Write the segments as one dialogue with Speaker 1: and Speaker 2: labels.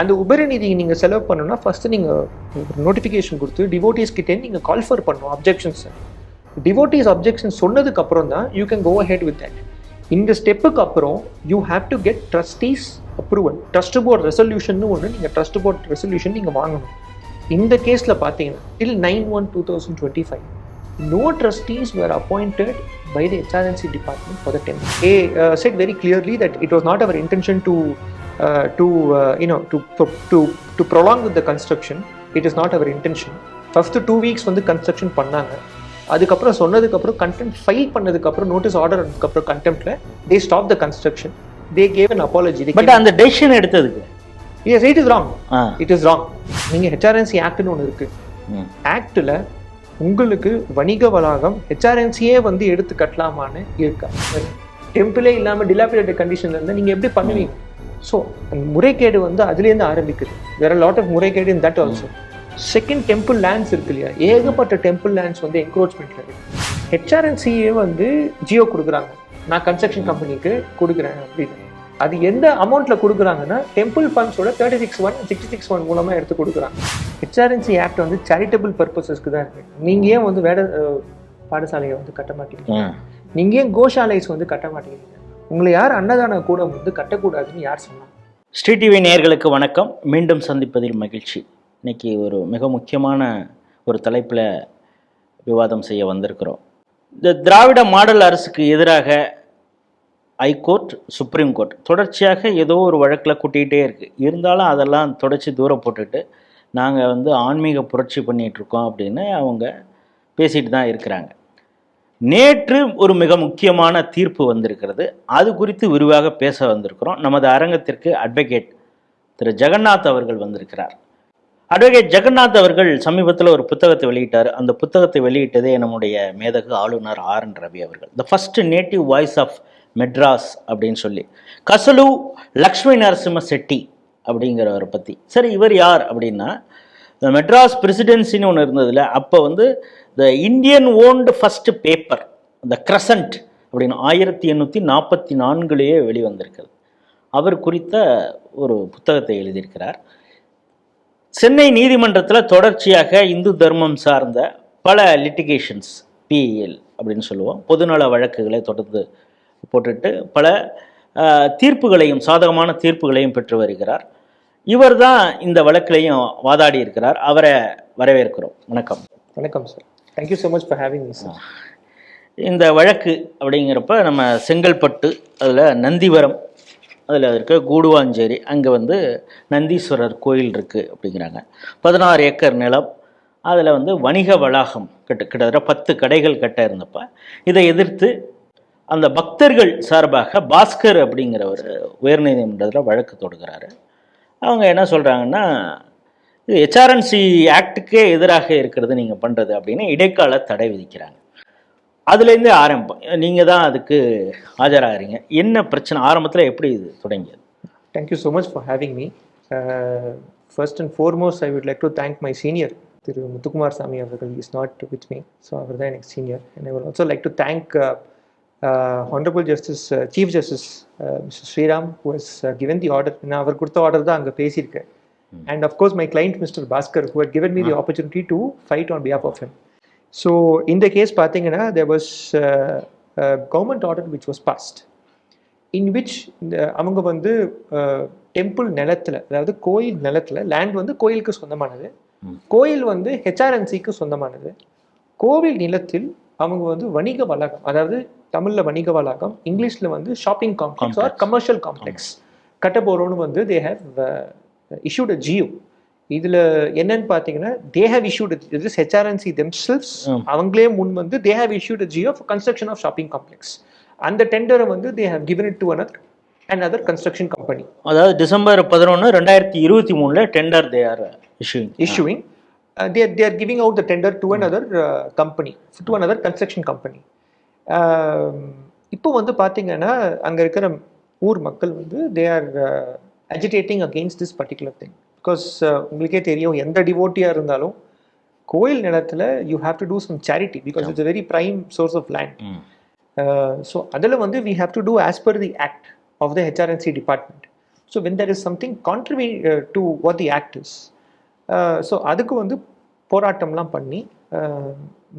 Speaker 1: அந்த உபரி நிதி நீங்கள் செலவு பண்ணணும்னா ஃபஸ்ட்டு நீங்கள் நோட்டிஃபிகேஷன் கொடுத்து டிவோட்டிஸ் கிட்டே நீங்கள் கால் ஃபர் பண்ணணும் அப்ஜெக்ஷன்ஸ் டிவோட்டிஸ் அப்ஜெக்ஷன் சொன்னதுக்கு அப்புறம் தான் you can go ahead with that இந்த ஸ்டெப்புக்கு அப்புறம் you have to get trustees approval trust board resolution ஒன்று நீங்கள் ட்ரஸ்ட் போர்ட் ரெசல்யூஷன் நீங்கள் வாங்கணும். இந்த கேஸில் பார்த்தீங்கன்னா till nine one two thousand twenty five no trustees were appointed by the HRNC department for the temple. They uh, said very clearly that it was not our intention to uh, to uh, you know to, to to prolong the construction. It is not our intention. First two weeks வந்து construction பண்ணாங்க அதுக்கப்புறம் சொன்னதுக்கப்புறம் contempt file பண்ணதுக்கப்புறம் notice order அதுக்கப்புறம் கண்டெம்ட்ல they stop the construction they gave an apology
Speaker 2: but அந்த decision எடுத்ததுக்கு
Speaker 1: yes it is
Speaker 2: wrong
Speaker 1: it is wrong நீங்கள் HRNC ஆக்ட்னு ஒன்று இருக்கு. ஆக்டில் உங்களுக்கு வணிக வளாகம் ஹெச்ஆர்என்சியே வந்து எடுத்து கட்டலாமான்னு இருக்கா? டெம்பிளே இல்லாமல் டிலாபிடேட்டட் கண்டிஷனில் இருந்தால் நீங்கள் எப்படி பண்ணுவீங்க? ஸோ முறைகேடு வந்து அதுலேருந்து ஆரம்பிக்குது. வேற லாட் ஆஃப் முறைகேடு in that also second temple lands இருக்கு இல்லையா? ஏகப்பட்ட டெம்பிள் லேண்ட்ஸ் வந்து என்க்ரோச்மெண்ட்ல இருக்கு. ஹெச்ஆர்என்சியே வந்து ஜியோ கொடுக்குறாங்க. நான் கன்ஸ்ட்ரக்ஷன் கம்பெனிக்கு கொடுக்குறேன் அப்படின்னு. அது எந்த அமௌண்ட்ல கொடுக்குறாங்கன்னா temple ஃபண்ட்ஸோட thirty six one sixty six one மூலமா எடுத்து கொடுக்குறாங்க. ஹெச்ஆர்என்சி ஆக்ட் வந்து சேரிட்டபிள் பர்பஸஸ்க்கு தான் இருக்கு. நீங்க ஏன் வந்து வேட பாடசாலையை வந்து கட்ட மாட்டீங்க
Speaker 2: ஆ.
Speaker 1: நீங்க ஏன் கோஷாலைஸ் வந்து கட்ட மாட்டேங்கிறீங்க? உங்களை யார் அன்னதான கூடம் வந்து கட்டக்கூடாதுன்னு யார் சொன்னாங்க
Speaker 2: ஸ்ரீ டிவி நேயர்களுக்கு வணக்கம். மீண்டும் சந்திப்பதில் மகிழ்ச்சி. இன்னைக்கு ஒரு மிக முக்கியமான ஒரு தலைப்பில் விவாதம் செய்ய வந்திருக்கிறோம். இந்த திராவிட மாடல் அரசுக்கு எதிராக ஹைகோர்ட் சுப்ரீம் கோர்ட். தொடர்ச்சியாக ஏதோ ஒரு வழக்கில் கூட்டிகிட்டே இருக்குது இருந்தாலும் அதெல்லாம் தொடச்சி தூரம் போட்டுட்டு நாங்கள் வந்து ஆன்மீக புரட்சி பண்ணிகிட்ருக்கோம் இருக்கோம் அப்படின்னு அவங்க பேசிட்டு தான் இருக்கிறாங்க. நேற்று ஒரு மிக முக்கியமான தீர்ப்பு வந்திருக்கிறது. அது குறித்து விரிவாக பேச வந்திருக்கிறோம். நமது அரங்கத்திற்கு அட்வொகேட் திரு ஜெகநாத் அவர்கள் வந்திருக்கிறார். அட்வொகேட் ஜெகநாத் அவர்கள் சமீபத்தில் ஒரு புத்தகத்தை வெளியிட்டார். அந்த புத்தகத்தை வெளியிட்டதே நம்முடைய மேதகு ஆளுநர் ஆர் என் ரவி அவர்கள். The first native voice of Madras அப்படின்னு சொல்லி. கசலு லக்ஷ்மி நரசிம்ம செட்டி அப்படிங்கிறவரை பற்றி சரி இவர் யார் அப்படின்னா இந்த மெட்ராஸ் பிரசிடென்சின்னு ஒன்று இருந்ததில்ல அப்போ வந்து the Indian owned first paper the Crescent அப்படின்னு ஆயிரத்தி எண்ணூற்றி நாற்பத்தி நான்குலேயே வெளிவந்திருக்கிறது அவர் குறித்த ஒரு புத்தகத்தை எழுதியிருக்கிறார். சென்னை நீதிமன்றத்தில் தொடர்ச்சியாக இந்து தர்மம் சார்ந்த பல லிட்டிகேஷன்ஸ் பிஇஎல் அப்படின்னு சொல்லுவோம். பொதுநல வழக்குகளை தொடர்ந்து போட்டுட்டு பல தீர்ப்புகளையும் சாதகமான தீர்ப்புகளையும் பெற்று வருகிறார். இவர் தான் இந்த வழக்கிலையும் வாதாடி இருக்கிறார். அவரை வரவேற்கிறோம். வணக்கம்.
Speaker 1: வணக்கம் sir thank you so much for having me sir
Speaker 2: இந்த வழக்கு அப்படிங்கிறப்ப நம்ம செங்கல்பட்டு அதில் நந்திவரம் அதில் இருக்க கூடுவாஞ்சேரி அங்கே வந்து நந்தீஸ்வரர் கோயில் இருக்குது அப்படிங்கிறாங்க. பதினாறு ஏக்கர் நிலம் அதில் வந்து வணிக வளாகம் கிட்ட கிட்டத்தட்ட பத்து கடைகள் கட்ட இருந்தப்ப இதை எதிர்த்து அந்த பக்தர்கள் சார்பாக பாஸ்கர் அப்படிங்கிறவர் உயர்நீதிமன்றத்தில் வழக்கு தொடுக்கிறாரு அவங்க என்ன சொல்கிறாங்கன்னா இது ஹெச்ஆர்என்சி ஆக்டுக்கே எதிராக இருக்கிறது நீங்கள் பண்ணுறது அப்படின்னு இடைக்கால தடை விதிக்கிறாங்க. அதுலேருந்தே ஆரம்பம். நீங்கள் தான் அதுக்கு ஆஜராகிறீங்க. என்ன பிரச்சனை? ஆரம்பத்தில் எப்படி இது தொடங்கியது?
Speaker 1: Thank you so much for having me first and foremost I would like to thank my senior திரு முத்துக்குமார் சாமி அவர்கள் is not with me so அவர் தான் எனக்கு senior and I will also like to thank honourable justice chief justice mister Sriram has given the order நான் அவர் கொடுத்த order தான் அங்கே பேசியிருக்கேன் and of course my client mister Bhaskar who had given me the opportunity to fight on behalf of him so இந்த case பார்த்தீங்கன்னா there was government order which was passed in which இந்த அவங்க வந்து temple நிலத்துல அதாவது கோயில் நிலத்துல land வந்து கோயிலுக்கு சொந்தமானது.
Speaker 2: ம்.
Speaker 1: கோயில் வந்து ஹெச்ஆர்என்சிக்கு சொந்தமானது. கோவில் நிலத்தில் அவங்க வந்து வணிக வளாகம் அதாவது தமிழ்ல வணிக வளாகம் இங்கிலீஷ்ல வந்து shopping complex or commercial complex கட்ட போறோம்னு வந்து they have issued a GO இதுல என்னன்னு பாத்தீங்கன்னா தே ஹேவ் இஷ்யூட் இது ஹெச்ஆர்என்சி தெம்செல்ஸ். அவங்களே முன் வந்து they have issued GO for construction of shopping complex அந்த டெண்டரை வந்து they have given it to another another construction company.
Speaker 2: அதாவது டிசம்பர் பதினொன்று ரெண்டாயிரத்தி இருபத்தி மூணில் tender they are
Speaker 1: issuing are, they are giving out the tender to another uh, company to another construction company. Um, இப்போ வந்து பார்த்தீங்கன்னா அங்கே இருக்கிற ஊர் மக்கள் வந்து they are agitating against this particular thing because உங்களுக்கே தெரியும் எந்த டிவோட்டியாக இருந்தாலும் கோயில் நிலத்துல you have to do some charity because it's very prime source of land so அதில் வந்து we have to do as per the act of the HRNC department so when there is something contrary to what the act is so அதுக்கு வந்து போராட்டம்லாம் பண்ணி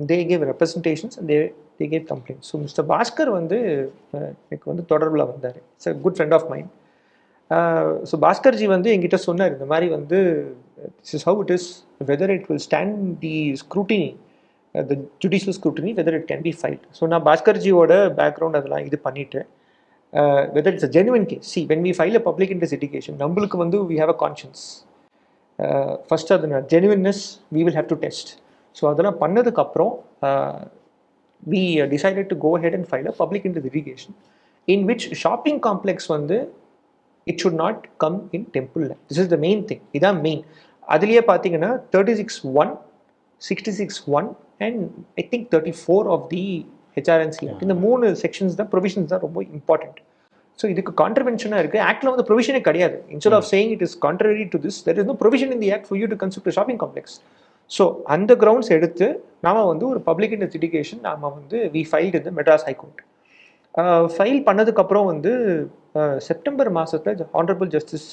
Speaker 1: they gave representations they they gave complaint so mister Bhaskar வந்து எனக்கு வந்து தொடர்பில் வந்தார். It's a good friend of mind so Bhaskarji வந்து எங்கிட்ட சொன்னார் இந்த மாதிரி வந்து this is how it is whether it will stand the scrutiny the judicial scrutiny whether it can be filed so நான் பாஸ்கர்ஜியோட பேக்ரவுண்ட் அதெல்லாம் இது பண்ணிவிட்டு whether it's a genuine case see when we file a public interest litigation நம்மளுக்கு வந்து we have a conscience first அது genuineness we will have to test so அதெல்லாம் பண்ணதுக்கப்புறம் we decided to go ahead and file a public interest litigation in which shopping complex வந்து it should not come in temple this is the main thing இதான் main அதுலேயே பார்த்தீங்கன்னா thirty six one sixty six one and I think thirty four of the HRNC இந்த மூணு sections தான் provisions தான் ரொம்ப important so இதுக்கு கான்ட்ரிவென்ஷனாக இருக்குது ஆக்டில் வந்து ப்ரொவிஷனே கிடையாது. Instead of saying it is contrary to this there is no provision in the act for you to construct shopping complex so அந்த கிரவுண்ட்ஸ் எடுத்து நாம வந்து ஒரு பப்ளிக் இன்ட்ரெஸ்ட் எஜுகேஷன் நாம வந்து வி ஃபைல்டு இந்த மெட்ராஸ் ஹைகோர்ட் ஃபைல் பண்ணதுக்கப்புறம் வந்து செப்டம்பர் மாதத்தில் honourable justice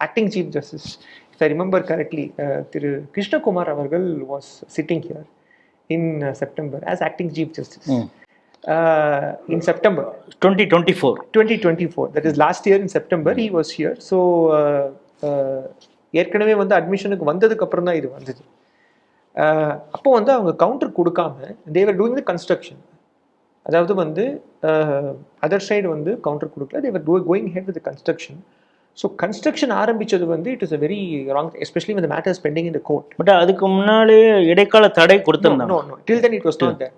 Speaker 1: acting chief justice I remember correctly திரு கிருஷ்ணகுமார் அவர்கள் was sitting here in September as acting chief justice in September
Speaker 2: twenty twenty four
Speaker 1: 2024 that is last year in september he was here. So uh, uh, ஏற்கனவே வந்து அட்மிஷனுக்கு வந்ததுக்கு அப்புறம் தான் இது வந்தது அப்போ வந்து அவங்க கவுண்டர் கொடுக்காம தேவர் டூயிங் த கன்ஸ்ட்ரக்ஷன் அதாவது வந்து அதர் சைடு வந்து கவுண்டர் கொடுக்கல they were to going ahead with construction so construction ஆரம்பிச்சது வந்து it is a very wrong especially இந்த matters pending in the court
Speaker 2: but அதுக்கு முன்னாலே இடைக்கால தடை கொடுத்திருந்தாங்க.
Speaker 1: Till then
Speaker 2: it
Speaker 1: was not there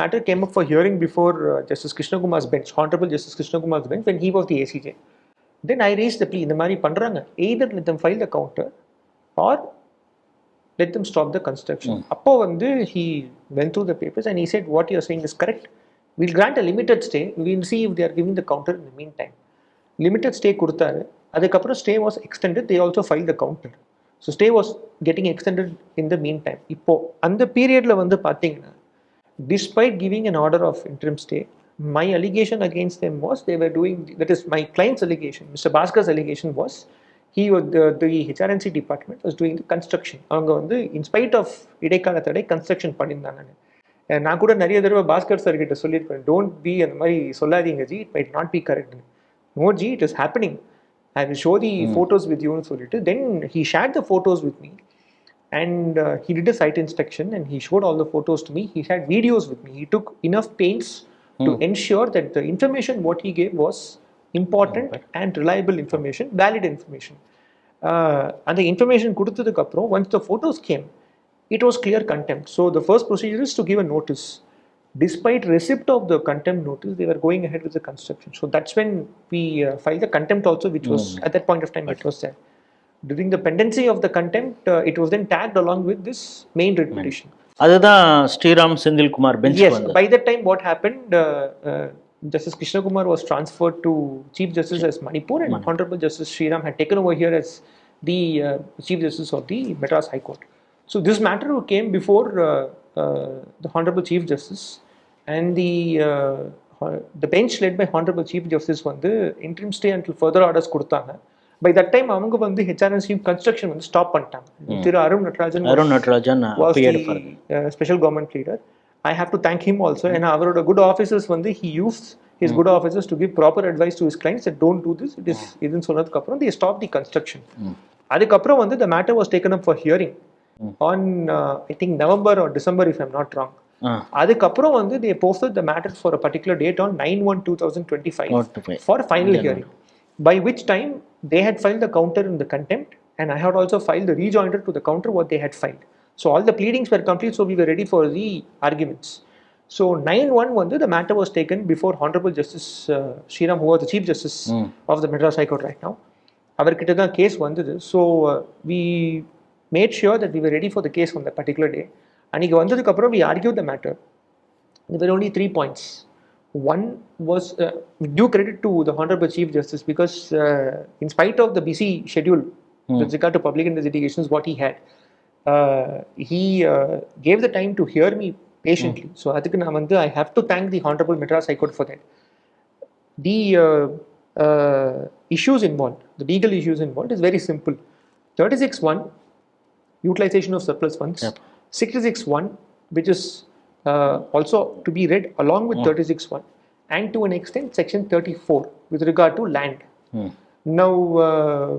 Speaker 1: matter came up for hearing before uh, Justice Krishna Kumar's bench, Honorable Justice Krishna Kumar's bench, when he was the ACJ, then I raised the plea. இந்த மாதிரி பண்றாங்க. Either let them file the counter or let them stop the construction. அப்போ வந்து he went through the papers and he said what you are saying is correct. We'll grant a limited stay. We'll see if they are giving the counter in the meantime. Limited stay கொடுத்தாரு அதுக்கப்புறம் stay was extended. They also filed the counter. So stay was getting extended in the mean time இப்போ அந்த பீரியடில் வந்து பார்த்தீங்கன்னா despite giving an order of interim stay my allegation against them was they were doing that is my client's allegation mister Bhaskar's allegation was he the HRNC department was doing the construction அவங்க வந்து in spite of இடைக்கால தடை construction பண்ணியிருந்தாங்கன்னு அஹ் நான் கூட நிறைய தடவை Bhaskar sir கிட்ட சொல்லியிருப்பேன் டோன்ட் பி அந்த மாதிரி சொல்லாதீங்க ji it might not be correct no ji it is happening I will show the photos with யூன்னு சொல்லிட்டு then he share the photos with me and uh, he did a site inspection and he showed all the photos to me. He had videos with me. He took enough pains to ensure that the information what he gave was important and reliable information valid information uh, and the information கொடுத்ததுக்கு அப்புறம் once the photos came it was clear contempt so the first procedure is to give a notice despite receipt of the contempt notice they were going ahead with the construction so that's when we uh, filed the contempt also which was at that point of time it was there during the pendency of the contempt, uh, it was then tagged along with this main writ petition.
Speaker 2: அதுதான் Sriram Senthilkumar bench
Speaker 1: Yes,
Speaker 2: வந்து
Speaker 1: by that time, what happened? Uh, uh, Justice Krishna Kumar was transferred to Chief Justice as Manipur, and Honorable Justice Sriram had taken over here as the uh, Chief Justice of the Madras High Court. So this matter came before uh, uh, the Honorable Chief Justice, and the uh, the bench led by Honorable Chief Justice வந்து interim stay until further orders கொடுத்தாங்க by that time அவங்க வந்து HRNC construction வந்து stop பண்ணிட்டாங்க திரு Arun Natarajan
Speaker 2: Arun Natarajan
Speaker 1: was
Speaker 2: appeared
Speaker 1: the
Speaker 2: for
Speaker 1: uh, special government leader. I have to thank him also. And அவரோட good officers வந்து he used his good officers to give proper advice to his clients that don't do this. It is இதுன்னு சொன்னதுக்கு அப்புறம் they stopped the construction. அதுக்கப்புறம் வந்து the matter was taken up for hearing on uh, I think November or December if I'm not wrong.
Speaker 2: ஆ
Speaker 1: அதுக்கப்புறம் வந்து they posted the matter for a particular date on 9-1-2025
Speaker 2: Note five.
Speaker 1: for final hearing. By which time they had filed the counter in the contempt, and I had also filed the rejoinder to the counter what they had filed. So all the pleadings were complete, so we were ready for the arguments. So 9-1 வந்து the matter was taken before Honorable Justice uh, Sriram, who was the Chief Justice of the Madras High Court right now. அவர்கிட்ட தான் case வந்தது so we made sure that we were ready for the case on that particular day அன்றைக்கி வந்ததுக்கப்புறம் we argue the matter there were only three points. One was uh, due credit to the Honorable Chief Justice because, uh, in spite of the busy schedule with regard to public investigations, what he had, uh, he uh, gave the time to hear me patiently. So, அதுக்கு நான் வந்து I have to thank the Honorable Madras High Court for that. The uh, uh, issues involved, the legal issues involved is very simple. 36.1, utilization of surplus funds.
Speaker 2: Yep.
Speaker 1: 66.1, which is uh, also to be read along with 36.1, and to an extent, section 34 with regard to land.
Speaker 2: ம்
Speaker 1: Now, uh,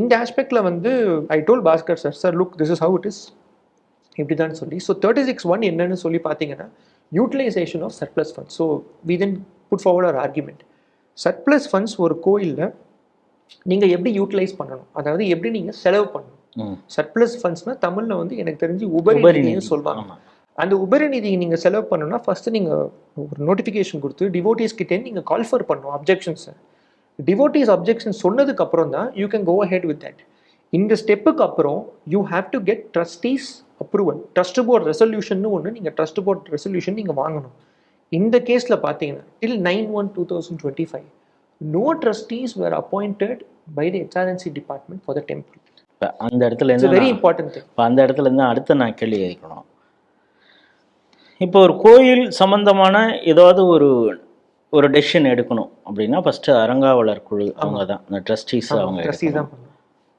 Speaker 1: இந்த ஆஸ்பெக்டில் வந்து I told Bhaskar sir sir look this is how it is இப்படி தான் சொல்லி so thirty six one என்னன்னு சொல்லி பார்த்தீங்கன்னா utilisation of surplus funds so we then put forward our argument surplus funds ஒரு கோயிலில் நீங்கள் எப்படி யூட்டிலைஸ் பண்ணணும்? அதாவது எப்படி நீங்கள் செலவு பண்ணணும்? சர்ப்ளஸ் ஃபண்ட்ஸ்னால் தமிழில் வந்து எனக்கு தெரிஞ்சு உபரி நிதின்னு. சொல்லுவாங்க. அந்த உபரி நிதியை நீங்கள் செலவு பண்ணணும்னா ஃபஸ்ட்டு நீங்கள் ஒரு நோட்டிஃபிகேஷன் கொடுத்து டிவோட்டிஸ் கிட்டே நீங்கள் கால் ஃபர் பண்ணணும். அப்ஜெக்ஷன்ஸை டிவோட்டிஸ் அப்ஜெக்ஷன் சொன்னதுக்கு அப்புறம் தான் you can go ahead with that இந்த ஸ்டெப்புக்கு அப்புறம் you have to get trustees approval trust board resolution ஒன்று நீங்கள் ட்ரஸ்ட் போர்ட் ரெசல்யூஷன் நீங்கள் வாங்கணும். இந்த கேஸில் பார்த்தீங்கன்னா till nine one two thousand twenty five no trustees were appointed by the HRNC department for the temple
Speaker 2: இப்ப அந்த இடத்துல இருந்து
Speaker 1: வெரி இம்பார்ட்டன்ட்
Speaker 2: இப்போ அந்த இடத்துல இருந்து அடுத்து நான் கேள்வி கேட்கணும். இப்போ ஒரு கோயில் சம்பந்தமான ஏதாவது ஒரு ஒரு டெசிஷன் எடுக்கணும் அப்படின்னா ஃபர்ஸ்ட் அறங்காவலர் குழு அவங்க தான் இந்த ட்ரஸ்டீஸ் அவங்க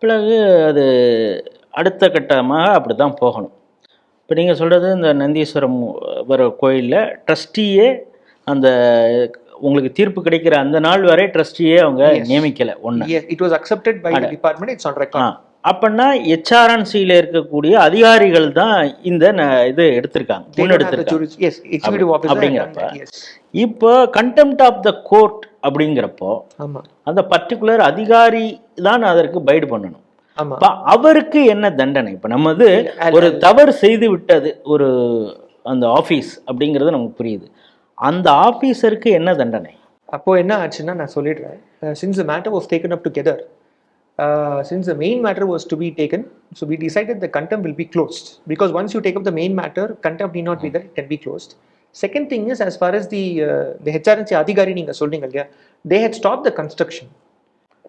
Speaker 2: பிறகு அது அடுத்த கட்டமாக அப்படி தான் போகணும் இப்போ நீங்கள் சொல்கிறது இந்த நந்தீஸ்வரம் வர கோயிலில் ட்ரஸ்டியே அந்த உங்களுக்கு தீர்ப்பு கிடைக்கிற அந்த நாள் வரை ட்ரஸ்டியே அவங்க. நியமிக்கலை ஒன்று
Speaker 1: Yes, it was accepted by the department. It's on
Speaker 2: ah
Speaker 1: record.
Speaker 2: அப்படின்னா ஹெச்ஆர்என்சியில் இருக்கக்கூடிய அதிகாரிகள் தான் இந்த இது எடுத்திருக்காங்க அப்படிங்கிறப்ப. இப்போ கண்டெம்ட் ஆஃப் த கோர்ட் அப்படிங்கிறப்போ
Speaker 1: ஆமா.
Speaker 2: அந்த பர்டிகுலர் அதிகாரி தான் அதற்கு பைடு பண்ணணும். அவருக்கு என்ன தண்டனை? இப்ப
Speaker 1: அது-
Speaker 2: ஒரு தவறு செய்து விட்டது ஒரு அந்த ஆபீஸ் அப்படிங்கிறது நமக்கு புரியுது. அந்த ஆபீசருக்கு என்ன தண்டனை?
Speaker 1: அப்போ என்ன ஆச்சுன்னா நான் சொல்லிடுறேன். Since the matter was taken up together since the main matter was to be taken so we decided the contempt will be closed because once you take up the main matter contempt need not be there can be closed second thing is as far as the the HRNC அதிகாரி நீங்கள் சொன்னீங்க இல்லையா they had stop the construction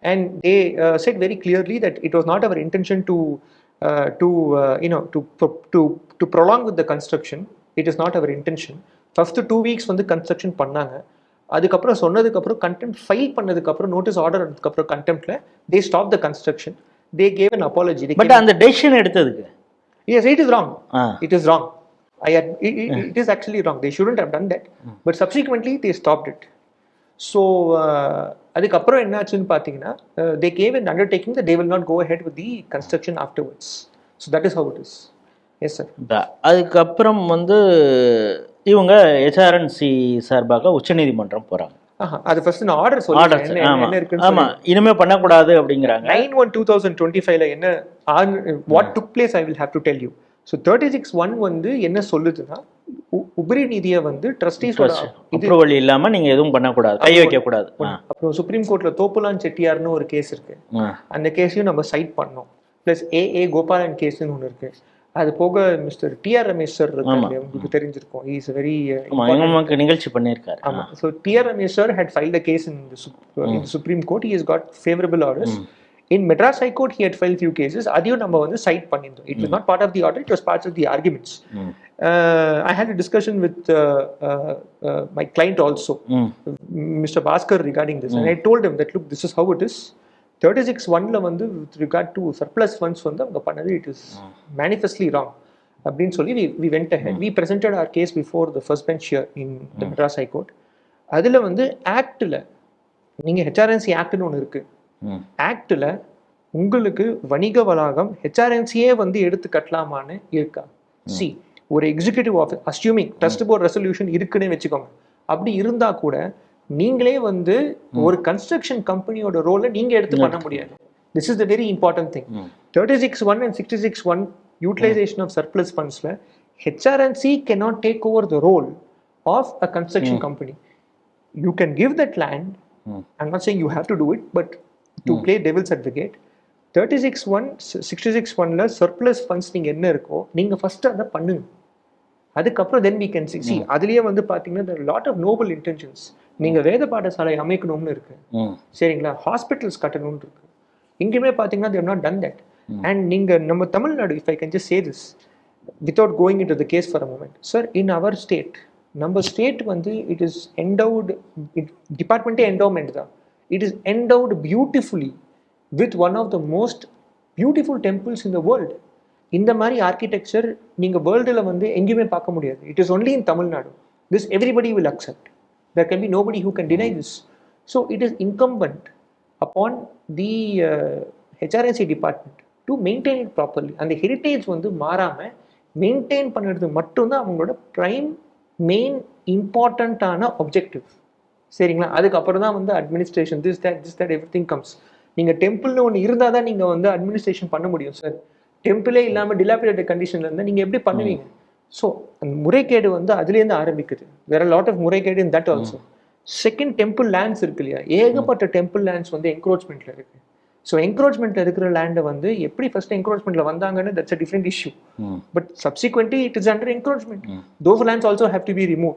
Speaker 1: and they said very clearly that it was not our intention to uh, to uh, you know to pro- to to prolong with the construction. It is not our intention. First two weeks வந்து construction பண்ணாங்க. அதுக்கப்புறம் சொன்னதுக்கப்புறம் contempt file பண்ணதுக்கப்புறம் notice order அதுக்கப்புறம் கண்டெம்ட்ல they stop the construction they gave an apology
Speaker 2: but அந்த decision எடுத்ததுக்கு?
Speaker 1: Yes it is wrong.
Speaker 2: ஆ.
Speaker 1: It is wrong. I had, it, it, it is actually wrong. They shouldn't have done that. But subsequently they stopped it. So uh, அதுக்கப்புறம் என்ன ஆச்சுன்னு பார்த்தீங்கன்னா they gave an undertaking they will not go ahead with the construction afterwards so that is how it is yes
Speaker 2: sir அதுக்கப்புறம் வந்து இவங்க HRNC சார்பாக உச்சநீதிமன்றம் போறாங்க.
Speaker 1: ஆஹா அது ஃபர்ஸ்ட் நான் ஆர்டர் சொல்றேன் என்ன இருக்குன்னு
Speaker 2: ஆமா இனிமே பண்ணக்கூடாது அப்படிங்கிறாங்க.
Speaker 1: ஒன் டூ தௌசண்ட் டுவெண்ட்டி ஃபைவ்ல என்ன what took place I will have to tell you so thirty six one வந்து என்ன சொல்லுதுன்னா உபரி நிதியை வந்து ட்ரஸ்டீஸோட இது
Speaker 2: அப்ரூவல் இல்லாம நீங்க எதுவும் பண்ணக்கூடாது கை வைக்க கூடாது
Speaker 1: அப்புறம் சுப்ரீம் கோர்ட்ல தோப்புலான் செட்டியார்னு ஒரு கேஸ் இருக்கு. அந்த கேஸையும் நம்ம சைட் பண்ணோம். ப்ளஸ் ஏ ஏ கோபாலன் கேஸ்னு ஒன்று இருக்கு. அது போக மிஸ்டர் டிஆர் ரமேஷ் சார் இருக்காரு. உங்களுக்கு தெரிஞ்சிருக்கும். இஸ் வெரி
Speaker 2: நிகழ்ச்சி பண்ணியிருக்காரு.
Speaker 1: ஆமா. So TR Ramesh sir had filed a case in the, Sup- uh, in the Supreme Madras High Court, he had filed few cases. அதையும் நம்ம வந்து சைட் பண்ணியிருந்தோம் it was not part of the order, it was part of the arguments.
Speaker 2: ம்.
Speaker 1: Uh, I had a discussion with uh, uh, uh, my client also,
Speaker 2: ம்
Speaker 1: Mr. Bhaskar, regarding this. And I told him that, look, this is how it is. 36 ஒன்ல வந்து with regard to surplus funds வந்து அவங்க பண்ணது it is manifestly wrong. அப்படின்னு சொல்லி we, we went ahead. We presented our case before the first bench here in the Madras High Court. அதில் வந்து ஆக்டில் நீங்கள் ஹெச்ஆர்என்சி ஆக்ட்னு ஒன்று இருக்குது ஆக்டில் உங்களுக்கு வணிக வளாகம் ஹெச்ஆர்என்சியே வந்து எடுத்து கட்டலாமான்னு இருக்கா? சி ஒரு executive office assuming trust board resolution இருக்குன்னு வச்சுக்கோங்க. அப்படி இருந்தா கூட நீங்களே வந்து ஒரு கன்ஸ்ட்ரக்ஷன் கம்பெனியோட ரோலை நீங்க எடுத்து பண்ண முடியாது. This is the very important
Speaker 2: thing.
Speaker 1: Thirty six one and sixty six one utilisation of surplus ஃபண்ட்ஸ்ல HRNC cannot take over the role of a construction company you can give that land
Speaker 2: hmm.
Speaker 1: I'm not saying you have to do it, but to play devil's advocate, 36 one sixty six ஒன்ல surplus funds நீங்கள் என்ன இருக்கோ நீங்கள் first அதை பண்ணுங்க. அதுக்கப்புறம் தென் can see. See அதுலயே வந்து பார்த்தீங்கன்னா லாட் ஆஃப் நோபல் இன்டென்ஷன்ஸ் நீங்கள் வேத பாடசாலை அமைக்கணும்னு இருக்கு.
Speaker 2: ம்
Speaker 1: சரிங்களா? ஹாஸ்பிட்டல்ஸ் கட்டணும்னு இருக்கு. இங்கேயுமே பார்த்தீங்கன்னா they've not done that and நீங்கள் நம்ம Tamil Nadu if I can just say this without going into the case for a moment sir in our state நம்ம ஸ்டேட் வந்து இட் இஸ் என்டவுட் டிபார்ட்மெண்ட்டே என்டோமெண்ட் தான். It is endowed beautifully with one of the most beautiful temples in the world இந்த மாதிரி architecture நீங்கள் வேர்ல்டில் வந்து எங்கேயுமே பார்க்க முடியாது it is only in Tamil Nadu this everybody will accept there can be nobody who can deny this so it is incumbent upon the HRNC department to maintain it properly அந்த heritage வந்து மாறாமல் maintain பண்ணுறது மட்டும்தான் அவங்களோட prime main இம்பார்ட்டண்ட்டான objective சரிங்களா? அதுக்கப்புறம் தான் வந்து administration this that this that everything comes நீங்கள் டெம்பிள்னு ஒன்று இருந்தால் தான் நீங்கள் வந்து அட்மினிஸ்ட்ரேஷன் பண்ண முடியும் சார் டெம்பிளே இல்லாமல் டிலாபிடேட்டட் கண்டிஷனில் இருந்தால் நீங்கள் எப்படி பண்ணுவீங்க? ஸோ அந்த முறைகேடு வந்து அதுலேருந்து ஆரம்பிக்குது. வேற லாட் ஆஃப் முறைகேடு in that also second temple lands இருக்கு இல்லையா? ஏகப்பட்ட டெம்பிள் லேண்ட்ஸ் வந்து என்க்ரோச்மெண்ட்ல இருக்கு. ஸோ என்க்ரோச்மெண்ட்ல இருக்கிற லேண்டை வந்து எப்படி ஃபர்ஸ்ட் என்க்ரோச்மெண்ட்ல வந்தாங்கன்னு that's a different
Speaker 2: issue
Speaker 1: but subsequently it is under encroachment those lands also have to be remove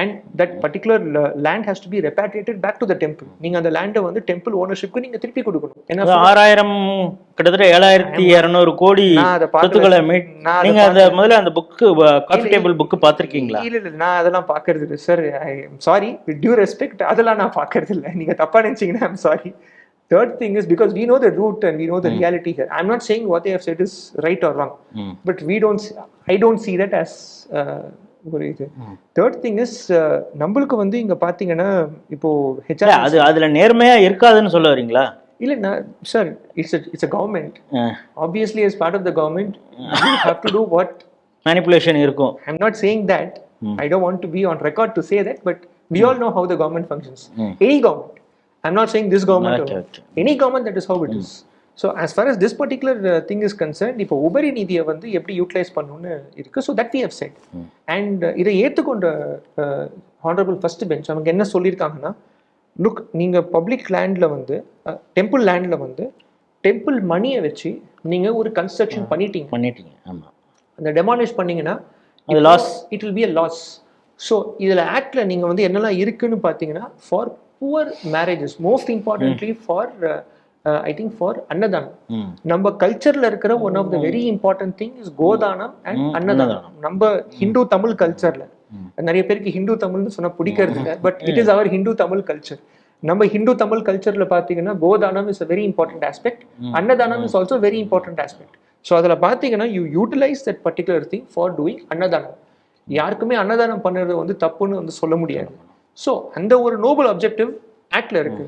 Speaker 1: and that particular land has to be repatriated back to the temple நீங்க அந்த லேண்டை வந்து டெம்பிள் ஓனர்ஷிப்க்கு நீங்க திருப்பி கொடுக்கணும். ஏன்னா
Speaker 2: ஆறாயிரம் கிட்டத்தட்ட ஏழாயிரத்தி இரநூறு கோடி சொத்துக்களை நீங்க அந்த முதல்ல அந்த புக்கு காஃபி டேபிள் புக்கு பார்த்திருக்கீங்களா?
Speaker 1: இல்ல இல்ல நான் அதெல்லாம் பாக்குறது இல்லை. Sir I am sorry with due respect அதெல்லாம் நான் பாக்குறது இல்லை. நீங்க தப்பா நினைச்சீங்கன்னா I'm sorry third thing is because we know the root and we know the reality here I am not saying what have said is right or
Speaker 2: wrong
Speaker 1: but we don't I don't see that as ஒரு இது third thing is நம்மளுக்கு வந்து இங்க பாத்தீங்கன்னா இப்போ HR
Speaker 2: அது அதுல நேர்மையா இருக்காதுன்னு சொல்ல வரீங்களா
Speaker 1: இல்ல நான் sir it's it's a government obviously as part of the government you have to do what
Speaker 2: manipulation இருக்கும்
Speaker 1: I'm not saying that. I don't want to be on record to say that, but we all know how the government functions. Any government. I'm not saying this government.
Speaker 2: Okay,
Speaker 1: alone.
Speaker 2: okay.
Speaker 1: Any government, that is how it as far as this particular uh, thing is concerned, இப்போ உபரி நிதியை வந்து எப்படி utilise பண்ணணும்னு இருக்கு. So that we have said and இதை ஏற்றுக்கொண்ட honourable first bench அவங்க என்ன சொல்லியிருக்காங்கன்னா லுக் நீங்கள் பப்ளிக் லேண்டில் வந்து டெம்பிள் லேண்டில் வந்து டெம்பிள் மணியை வச்சு நீங்கள் ஒரு கன்ஸ்ட்ரக்ஷன் பண்ணிட்டீங்க.
Speaker 2: பண்ணிட்டீங்க. ஆமா.
Speaker 1: அந்த டெமாலிஷ் பண்ணீங்கன்னா
Speaker 2: அது loss.
Speaker 1: It will be a loss so இதில் ஆக்ட்ல நீங்கள் வந்து என்னெல்லாம் இருக்குன்னு பார்த்தீங்கன்னா for poor marriages most importantly for I think for அன்னதானம் நம்ம கல்ச்சர்ல இருக்கிற one of the very important thing is கோதானம் and அன்னதானம் நம்ம ஹிந்து தமிழ் கல்ச்சர்ல நிறைய பேருக்கு ஹிந்து தமிழ்னு சொன்னா பிடிக்கிறது இல்லை but it is our Hindu Tamil culture நம்ம ஹிந்து தமிழ் கல்ச்சர்ல பாத்தீங்கன்னா கோதானம் is a very important aspect அன்னதானம் is also very important aspect so அதில் பார்த்தீங்கன்னா you utilise that particular thing for doing அன்னதானம் யாருக்குமே அன்னதானம் பண்ணுறது வந்து தப்புன்னு வந்து சொல்ல முடியாது. ஸோ அந்த ஒரு நோபல் அப்ஜெக்டிவ் ஆக்ட்ல இருக்கு.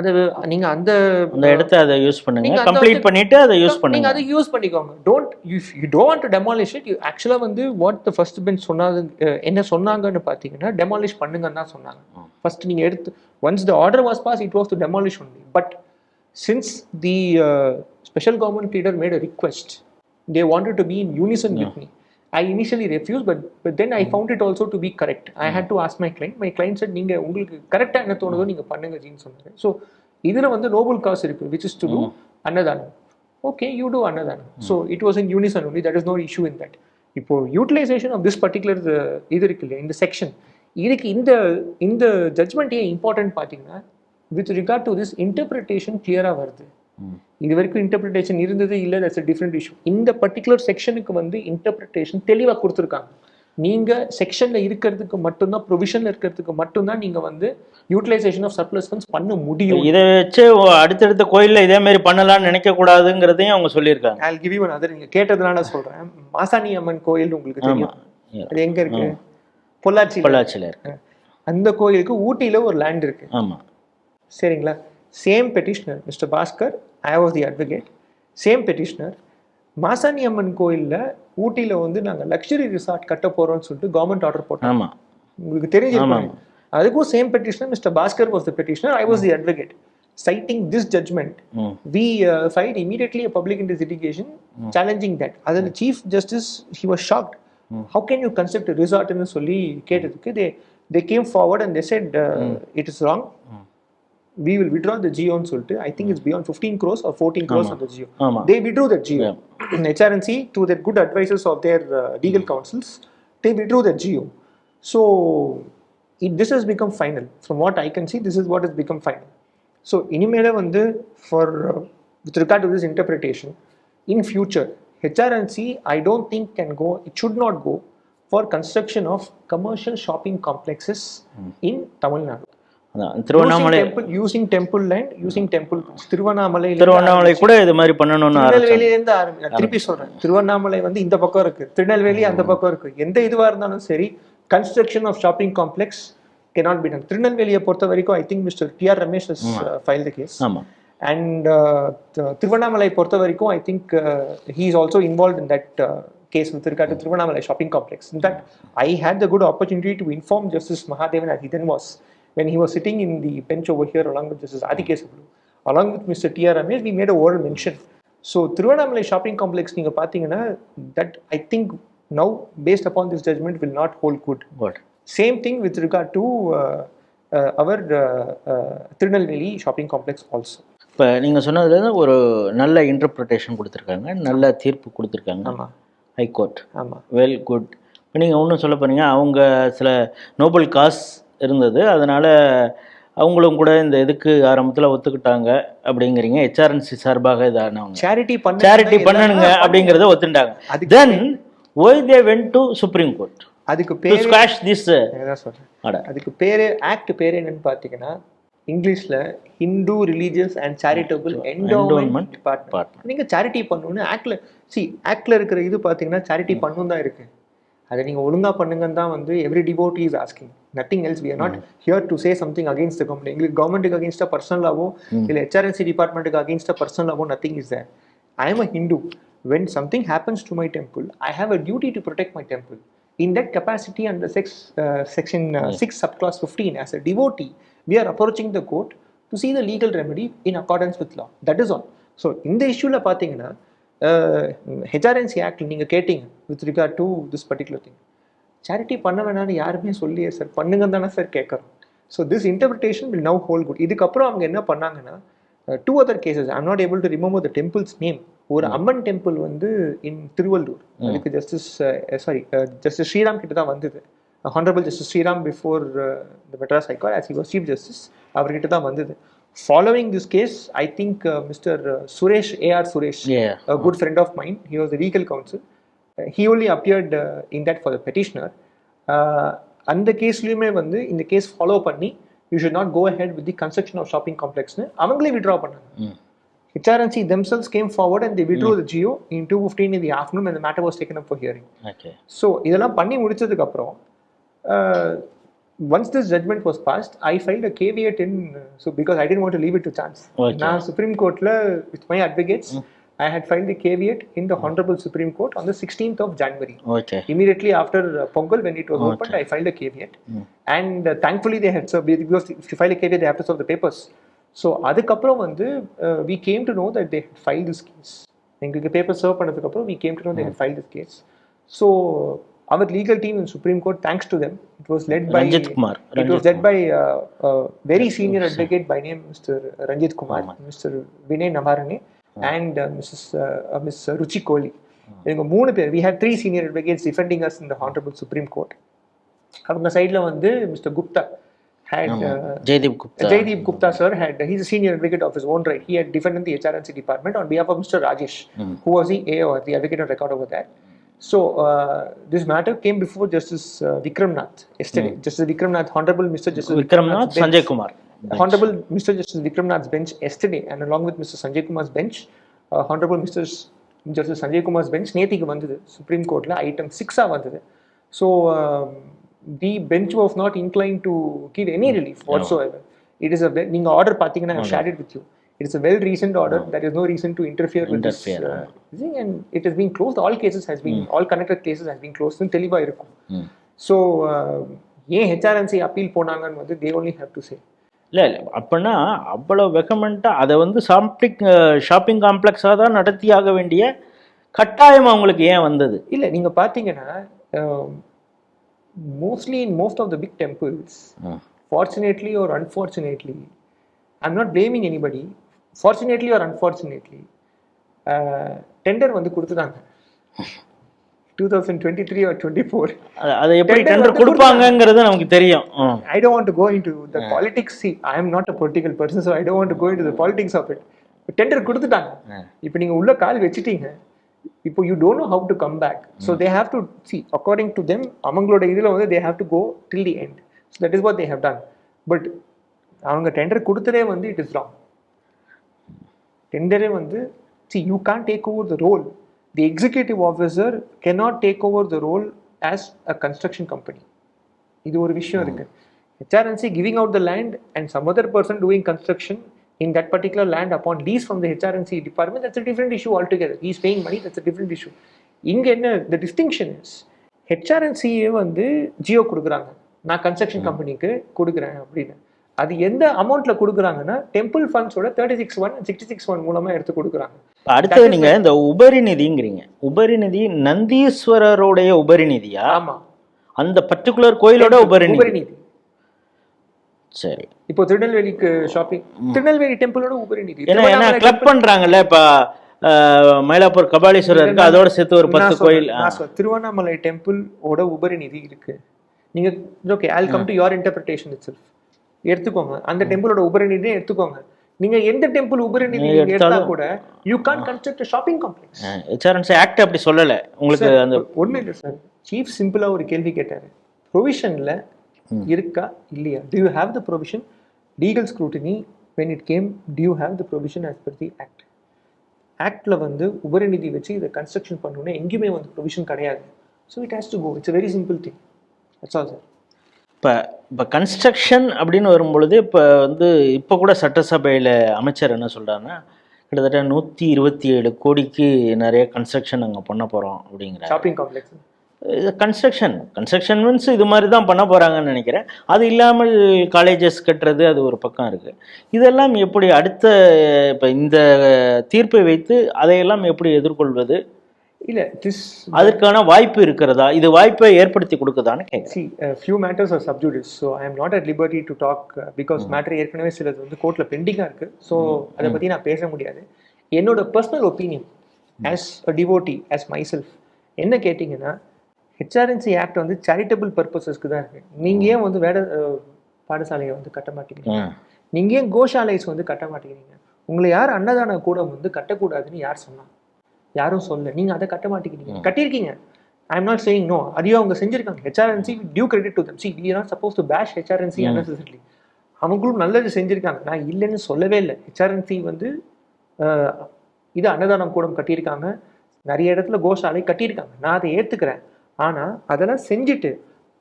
Speaker 1: அது நீங்க அந்த
Speaker 2: அந்த இடத்த அதை யூஸ் பண்ணுங்க.
Speaker 1: நீங்க
Speaker 2: கம்ப்ளீட் பண்ணிட்டு அதை யூஸ்
Speaker 1: நீங்க
Speaker 2: பண்ணுங்க.
Speaker 1: அதை யூஸ் பண்ணிக்கோங்க. Don't you don't demolish it you ஆக்சுவலா வந்து வாட் த ஃபர்ஸ்ட் பெஞ்ச் சொன்னாது என்ன சொன்னாங்கன்னு பாத்தீங்கன்னா டெமாலிஷ் பண்ணுங்கன்னு தான் சொன்னாங்க. ஃபர்ஸ்ட் நீங்க எடுத்து once the order was pass it was to demolish only but since the special government leader made a request they wanted to be in unison with me I initially refuse but but then I found it also to be correct I had to ask my client my client said நீங்க உங்களுக்கு கரெக்டாக என்ன தோணுதோ நீங்க பண்ணுங்க ஜின்னு சொன்னாரு. So இதுல வந்து நோபல் காஸ் இருக்கு விச் இஸ் டு டூ அன்னதானம். ஓகே யூ டூ அன்னதானம். So it was in unison only that is no issue in that இப்போ யூட்டிலைசேஷன் ஆஃப் திஸ் பர்டிகுலர் இது இருக்கு இல்லையா இந்த செக்ஷன் இதுக்கு இந்த இந்த ஜட்மெண்ட் ஏன் இம்பார்ட்டன்ட் பார்த்தீங்கன்னா with regard to this interpretation கிளியராக வருது. இது வரைக்கும் இன்டர்பிரிட்டேஷன் இருந்தது இல்லை தட்ஸ் a டிஃப்ரெண்ட் இஷ்யூ இந்த பர்டிகுலர் செக்ஷனுக்கு வந்து இன்டர்பிரிட்டேஷன் தெளிவாக கொடுத்துருக்காங்க. நீங்க செக்ஷன்ல இருக்கிறதுக்கு மட்டும்தான் ப்ரொவிஷன்ல இருக்கிறதுக்கு மட்டும்தான் நீங்க வந்து யூட்டிலைசேஷன் ஆஃப் சர்ப்ளஸ் ஃபண்ட்ஸ் பண்ண முடியும்.
Speaker 2: இதை வச்சு அடுத்தடுத்த கோயில்ல இதே மாதிரி பண்ணலாம்னு நினைக்க கூடாதுங்கிறதையும் அவங்க சொல்லியிருக்காங்க.
Speaker 1: I'll give you another நீங்க கேட்டதுனால சொல்றேன். மாசாணி அம்மன் கோயில் உங்களுக்கு தெரியும். அது எங்க இருக்கு? பொள்ளாச்சி
Speaker 2: பொள்ளாச்சியில இருக்கு.
Speaker 1: அந்த கோயிலுக்கு ஊட்டியில ஒரு லேண்ட் இருக்கு.
Speaker 2: ஆமா.
Speaker 1: சரிங்களா? Same petitioner mister Bhaskar I was the advocate same petitioner Masani Amman கோயில்ல ஊட்டியில வந்து நாங்க லக்ஸரி ரிசார்ட் கட்ட போறோம்னு சொல்லிட்டு கவர்மெண்ட் ஆர்டர் போட்டோம் உங்களுக்கு தெரிஞ்சிருக்கும் அதுக்கும் same petitioner mister Bhaskar was the petitioner I was the advocate
Speaker 2: hmm
Speaker 1: we uh, filed immediately a public interest litigation challenging that அதில் chief justice he was shocked how can you construct a resort னு சொல்லி கேட்டதுக்கு they they came forward and they said uh, it is wrong we will withdraw the geo னு சொல்லிட்டு i think it's beyond 15 crores or 14 crores on the geo
Speaker 2: ஆமா
Speaker 1: they withdrew that geo HRNC to their good advisors of their uh, legal counsels they withdrew that geo so it, this has become final from what i can see this is what has become final so இனிமேல வந்து for uh, with regard to this interpretation in future HRNC I don't think can go it should not go for construction of commercial shopping complexes in Tamil Nadu
Speaker 2: அதான்
Speaker 1: Tiruvannamalai using temple land using temple Tiruvannamalai
Speaker 2: Tiruvannamalai கூட இது மாதிரி பண்ணணும்னு ஆரம்பிச்சாங்க.
Speaker 1: திருநெல்வேலியில இருந்து ஆரம்பி திருப்பி சொல்றேன். திருவண்ணாமலை வந்து இந்த பக்கம் இருக்கு. திருநெல்வேலி அந்த பக்கம் இருக்கு. எந்த இதுவா இருந்தாலும் சரி construction of shopping complex cannot be done. திருநெல்வேலியை பொறுத்த வரைக்கும் I think mister T R Ramesh file the case
Speaker 2: ஆமா.
Speaker 1: அண்ட் திருவண்ணாமலை பொறுத்த வரைக்கும் I think he is also involve in that case with regard to Tiruvannamalai shopping complex in that I had the good opportunity to inform justice Mahadevan he then was when he was sitting in the bench over here along with justice adikesavulu along with mr t r ramesh we made a oral mention so Tiruvannamalai shopping complex நீங்க பாத்தீங்கன்னா that I think now based upon this judgment will not hold good
Speaker 2: good
Speaker 1: same thing with regard to uh, uh, our uh, uh, Tirunelveli shopping complex also
Speaker 2: இப்போ நீங்கள் சொன்னதுல ஒரு நல்ல interpretation கொடுத்துருக்காங்க நல்ல தீர்ப்பு கொடுத்துருக்காங்க
Speaker 1: ஆமா
Speaker 2: ஹைகோர்ட்
Speaker 1: ஆமா
Speaker 2: வெல் குட் இப்போ நீங்கள் ஒன்றும் சொல்ல போறீங்க அவங்க சில நோபல் காஸ் இருந்தது. அதனால் அவங்களும் கூட இந்த இதுக்கு ஆரம்பத்தில் ஒத்துக்கிட்டாங்க அப்படிங்கிறீங்க. ஹெச்ஆர்என்சி சார்பாக இதானவங்க.
Speaker 1: சேரிட்டி பண்ண
Speaker 2: சேரிட்டி பண்ணணுங்க அப்படிங்கிறத ஒத்துட்டாங்க then why they went to supreme court
Speaker 1: அதுக்கு பேரு
Speaker 2: ஸ்குவாஷ் திஸ் ஆர்டர்
Speaker 1: அதுக்கு பேரு ஆக்ட் பேரு என்னன்னு பாத்தீங்கன்னா இங்கிலீஷ்ல Hindu religious and charitable
Speaker 2: endowment
Speaker 1: department நீங்க சேரிட்டி பண்ணணும்னு ஆக்ட்ல சி ஆக்ட்ல இருக்கிற இது பாத்தீங்கன்னா சேரிட்டி பண்ணணும் தான் இருக்கு. அதை நீங்க ஒழுங்கா பண்ணுங்கன்னு தான் வந்து every devotee is asking nothing else we are not here to say something against the government எங்களுக்கு கவர்மெண்ட்டுக்கு அகேன்ஸ்டா பர்சனலாவோ இல்ல ஹெச்ஆர்என்சி டிபார்ட்மெண்ட்டுக்கு அகேன்ஸ்டா பர்சனலாவோ nothing is there I am a Hindu when something happens to my temple i have a duty to protect my temple in that capacity under sex, uh, section uh, 6 subclause 15 as a devotee we are approaching the court to see the legal remedy in accordance with law that is all so இந்த இஷ்யூல பார்த்தீங்கன்னா HRNC act நீங்க கேட்டீங்க with regard to this particular thing Charity பண்ண வேணாம்னு யாருமே சொல்லியே sir பண்ணுங்க தானே சார் கேட்குறோம் so this interpretation will now hold good இதுக்கப்புறம் அவங்க என்ன பண்ணாங்கன்னா two other cases I'm not able to remember the temple's name ஒரு அம்மன் டெம்பிள் வந்து இன் திருவள்ளூர் அதுக்கு ஜஸ்டிஸ் சாரி ஜஸ்டிஸ் ஸ்ரீராம் கிட்ட தான் வந்தது. Honourable justice Sriram before the Madras high court as he was chief justice அவர்கிட்ட தான் வந்தது. Following this case I think mister Suresh AR
Speaker 2: Suresh
Speaker 1: a good friend of mine. He was the appeared uh, in that for the petitioner. Uh, அந்த கேஸ்லயுமே வந்து இந்த case follow பண்ணி you should not go ahead with the construction of shopping காம்ப்ளெக்ஸ்னு அவங்களே withdraw பண்ணாங்க HRNC themselves came forward and they withdrew the geo in 2:15 in the afternoon when the matter was taken up for hearing.
Speaker 2: Okay
Speaker 1: so இதெல்லாம் பண்ணி முடிச்சதுக்கு அப்புறம் once this judgment was passed I file a caveat in so because I didn't want to leave it to
Speaker 2: chance.
Speaker 1: நான் supreme கோர்ட்ல with my advocates I had file the caveat in the honourable supreme court on the sixteenth of January
Speaker 2: okay
Speaker 1: immediately after uh, Pongal when it was opened I filed a caveat and uh, thankfully they had served because if you file a caveat they have to serve the papers so அதுக்கப்புறம் வந்து uh, we came to know that they had filed this case எங்களுக்கு paper serve பண்ணதுக்கப்புறம் we came to know they had filed this case so our legal team in Supreme Court thanks to them it was led by
Speaker 2: Ranjit Kumar.
Speaker 1: it was led by uh, uh, very senior advocate by name Mr. Ranjit Kumar Mr. Uh. Uh, uh, Ms. Ruchi Kohli இவங்க மூணு பேர் we had three senior advocates defending us in the honorable supreme court அவங்க சைடுல வந்து mister Gupta had uh,
Speaker 2: Jaideep Gupta
Speaker 1: Jaideep Gupta sir had he's a senior advocate of his own right. He had defended the HRNC department on behalf of Mr. Rajesh, who was the AO, the advocate on record over there. So uh, this matter came before Justice uh, Vikram Nath yesterday. Justice Vikram Nath, Honorable Mr. Justice
Speaker 2: Vikram Nath
Speaker 1: bench-
Speaker 2: Sanjay Kumar
Speaker 1: Honorable Mr. Justice Vikram Nath's bench yesterday, and along with Mr. Sanjay Kumar's bench, uh, Honorable Mr. Justice Sanjay Kumar's bench நேத்திக்கு வந்தது supreme கோர்ட்ல item சிக்ஸா வந்தது. So the bench was not incline to give any relief what's it is uh நீங்க order பார்த்தீங்கன்னா share it with you it is a well reasoned order that is no reason to interfere with
Speaker 2: this
Speaker 1: and it is been close all cases has been all connected cases has been close தெளிவா இருக்கும். So ஏன் HRNC appeal போனாங்கன்னு வந்து தே only have to say.
Speaker 2: இல்லை இல்லை. அப்படின்னா அவ்வளோ வெகமெண்ட்டாக அதை வந்து ஷாப்பிங் ஷாப்பிங் காம்ப்ளெக்ஸாக தான் நடத்தியாக வேண்டிய கட்டாயம் அவங்களுக்கு ஏன் வந்தது?
Speaker 1: இல்ல நீங்க பாத்தீங்கன்னா mostly in most of the big temples fortunately or unfortunately I'm not blaming anybody. Fortunately or unfortunately tender வந்து கொடுத்துட்டாங்க. Two thousand twenty three or twenty four
Speaker 2: அது- அதை எப்படி
Speaker 1: Tender
Speaker 2: டெண்டர்
Speaker 1: வந்து
Speaker 2: கொடுப்பாங்கங்கிறது நமக்கு தெரியும். ம்.
Speaker 1: I don't want to go into the politics. See, I am not a political person, so I don't want to go into the politics of it. Tender கொடுத்துட்டாங்க. இப்போ நீங்க உள்ள கால் வச்சிட்டீங்க. இப்போ you don't know how to come back so they have to see according to them அவங்களோட இதில் வந்து they have to go till the end so that is what they have done but அவங்க டெண்டர் கொடுத்ததே வந்து it is wrong டெண்டரே வந்து see you can take over the role the executive officer cannot take over the role as a construction company இது ஒரு விஷயம் இருக்கு. HRNC giving out the land and some other person doing construction in that particular land upon lease from the HRNC department that's different issue altogether he's paying money that's different issue இங்க என்ன the distinction is ஹெச்ஆர்என்சியே வந்து ஜியோ கொடுக்குறாங்க. நான் construction கம்பெனிக்கு கொடுக்குறேன் அப்படின்னு. அது எந்த அமௌண்ட்ல கொடுக்குறாங்கன்னா temple ஃபண்ட்ஸோட thirty six one sixty six one மூலமா எடுத்து கொடுக்குறாங்க.
Speaker 2: அடுத்தது நீங்க இந்த உபரி நிதிங்கிறீங்க உபரி நிதி நந்தீஸ்வரருடைய உபரி நிதியா
Speaker 1: ஆமா.
Speaker 2: அந்த பர்டிகுலர் கோயிலோட உபரி நிதி
Speaker 1: உபரிநீதி.
Speaker 2: சரி.
Speaker 1: இப்போ திருநெல்வேலிக்கு ஷாப்பிங் திருநெல்வேலி டெம்பிளோட உபரிநீதி.
Speaker 2: ஏன்னா ஏன்னா கிளப் பண்றாங்கல்ல இப்ப மயிலாப்பூர் கபாலீஸ்வரர் இருக்கு அதோட சேர்த்து ஒரு பத்து கோயில்.
Speaker 1: திருவண்ணாமலை டெம்பிள் ஓட உபரிநிதி இருக்கு. நீங்க okay I come to your interpretation it எடுத்துக்கோங்க. அந்த டெம்பிளோட உபரிநிதியை எடுத்துக்கோங்க. நீங்க எந்த டெம்பிள் எடுத்தா
Speaker 2: எடுத்தாலும்
Speaker 1: கூட you can construct shopping complex
Speaker 2: HRNC act அப்படி சொல்லல. உங்களுக்கு அந்த
Speaker 1: ஒண்ணு இல்லை சார். சீஃப் சிம்பிளா ஒரு கேள்வி கேட்டாரு. ப்ரொவிஷன்ல இருக்கா? இல்லையா? Do you have the provision legal scrutiny when it came to you have the provision as per the act ஆக்ட்ல வந்து உபரிநிதி வச்சு இதை கன்ஸ்ட்ரக்ஷன் பண்ணணும்னா எங்கேயுமே வந்து ப்ரொவிஷன் கிடையாது. So it has to go it's very simple thing that's all sir
Speaker 2: இப்போ இப்போ construction அப்படின்னு வரும்பொழுது இப்போ வந்து இப்போ கூட சட்டசபையில் அமைச்சர் என்ன சொல்றாருன்னா கிட்டத்தட்ட நூற்றி இருபத்தி ஏழு கோடிக்கு நிறைய கன்ஸ்ட்ரக்ஷன் அங்கே பண்ண போகிறோம் அப்படிங்கிறார்.
Speaker 1: ஷாப்பிங் காம்ப்ளெக்ஸ்
Speaker 2: இது கன்ஸ்ட்ரக்ஷன் கன்ஸ்ட்ரக்ஷன் மீன்ஸ் இது மாதிரி தான் பண்ண போகிறாங்கன்னு நினைக்கிறேன். அது இல்லாமல் காலேஜஸ் கட்டுறது அது ஒரு பக்கம் இருக்குது இதெல்லாம் எப்படி அடுத்த இப்போ இந்த தீர்ப்பை வைத்து அதையெல்லாம் எப்படி எதிர்கொள்வது?
Speaker 1: இல்ல திஸ்
Speaker 2: அதற்கான வாய்ப்பு இருக்கிறதா? இது வாய்ப்பை ஏற்படுத்தி கொடுக்குதான்னு see
Speaker 1: few matters are sub judice so I am not at liberty to talk because matter ஏற்கனவே சிலது வந்து கோர்ட்டில் பெண்டிங்காக இருக்கு. ஸோ அதை பற்றி நான் பேச முடியாது. என்னோட personal opinion as a devotee as myself என்ன கேட்டிங்கன்னா ஹெச்ஆர்என்சி ஆக்ட் வந்து சேரிட்டபிள் பர்பஸஸ்க்கு தான் இருக்கு. நீங்கள் ஏன் வந்து வேட பாடசாலையை வந்து கட்ட மாட்டேங்கிறீங்க? நீங்கள் ஏன் கோஷாலைஸ் வந்து கட்ட மாட்டேங்கிறீங்க? உங்களை யார் அன்னதான கூடம் வந்து கட்டக்கூடாதுன்னு யார் சொன்னா? யாரும் சொல்ல நீங்கள் அதை கட்ட மாட்டேங்கிறீங்க. கட்டியிருக்கீங்க. I am not saying no அதையும் அவங்க செஞ்சிருக்காங்க. HRNC due credit to them see we not supposed to bash HRNC unnecessarily அவங்களும் நல்லது செஞ்சிருக்காங்க. நான் இல்லைன்னு சொல்லவே இல்லை. ஹெச்ஆர்என்சி வந்து இது அன்னதானம் கூடம் கட்டியிருக்காங்க. நிறைய இடத்துல கோஷாலை கட்டியிருக்காங்க. நான் அதை ஏற்றுக்கிறேன் ஆனால் அதெல்லாம் செஞ்சுட்டு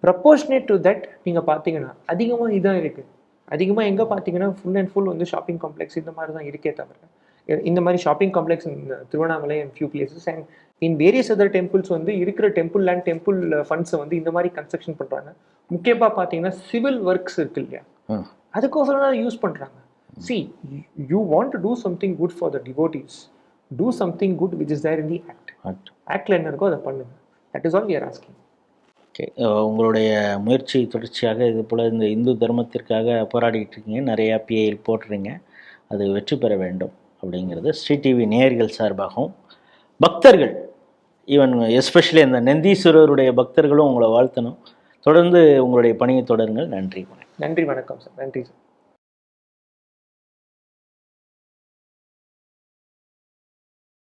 Speaker 1: ப்ரப்போர்ஷனேட் டு தட் நீங்கள் பார்த்தீங்கன்னா அதிகமாக இதான் இருக்குது அதிகமாக எங்கே பார்த்தீங்கன்னா ஃபுல் அண்ட் ஃபுல் வந்து ஷாப்பிங் காம்ப்ளெக்ஸ் இந்த மாதிரி தான் இருக்கே தவிர இந்த மாதிரி shopping complex Tiruvannamalai and few places and in various other temples வந்து இருக்கிற டெம்பிள் லேண்ட் டெம்பிள் ஃபண்ட்ஸை வந்து இந்த மாதிரி கன்ஸ்ட்ரக்ஷன் பண்ணுறாங்க முக்கியமாக பார்த்தீங்கன்னா சிவில் ஒர்க்ஸ் இருக்கு இல்லையா? அதுக்கோசரம் யூஸ் பண்ணுறாங்க see you want to do something good for the devotees do something good which is there in the
Speaker 2: act.
Speaker 1: ஆக்டில் என்ன இருக்கோ அதை பண்ணுங்க. That is all we are
Speaker 2: asking okay உங்களுடைய முயற்சி தொடர்ச்சியாக இது போல் இந்த இந்து தர்மத்திற்காக போராடிட்டு இருக்கீங்க. நிறைய பிஐஎல் போடுறீங்க. அது வெற்றி பெற வேண்டும். அப்படிங்கிறது ஸ்ரீ டிவி நேயர்கள் சார்பாகவும் பக்தர்கள் ஈவன் எஸ்பெஷலி அந்த நந்தீஸ்வரருடைய பக்தர்களும் உங்களை வாழ்த்தணும். தொடர்ந்து உங்களுடைய பணியை தொடருங்கள். நன்றி
Speaker 1: நன்றி வணக்கம் சார். நன்றி சார்.